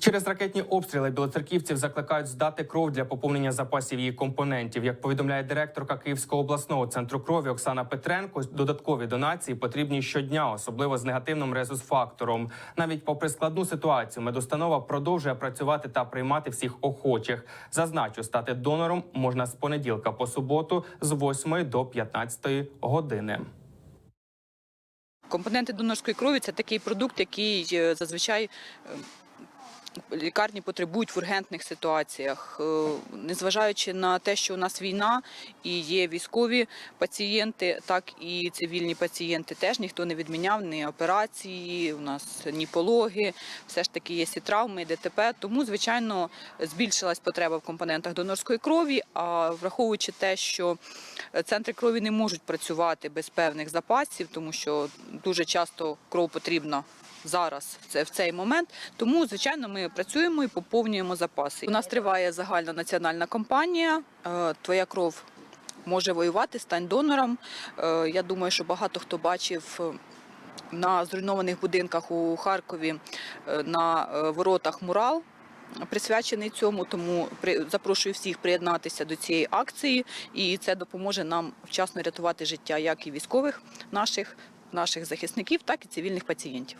Через ракетні обстріли білоцерківців закликають здати кров для поповнення запасів її компонентів. Як повідомляє директорка Київського обласного центру крові Оксана Петренко, додаткові донації потрібні щодня, особливо з негативним резус-фактором. Навіть попри складну ситуацію, медустанова продовжує працювати та приймати всіх охочих. Зазначу, стати донором можна з понеділка по суботу з 8 до 15 години. Компоненти донорської крові це такий продукт, який е, зазвичай е, лікарні потребують в ургентних ситуаціях. Е, Незважаючи на те, що у нас війна і є військові пацієнти, так і цивільні пацієнти, теж ніхто не відміняв ні операції, у нас ні пологи, все ж таки є і травми, і ДТП. Тому, звичайно, збільшилась потреба в компонентах донорської крові. А враховуючи те, що центри крові не можуть працювати без певних запасів, тому що дуже часто кров потрібна. Зараз це в цей момент, тому звичайно ми працюємо і поповнюємо запаси. У нас триває загальна національна кампанія. е, Твоя кров може воювати, стань донором. Е, Я думаю, що багато хто бачив е, на зруйнованих будинках у Харкові на воротах мурал. Присвячений цьому, тому запрошую всіх приєднатися до цієї акції, і це допоможе нам вчасно рятувати життя як і військових наших, наших захисників, так і цивільних пацієнтів.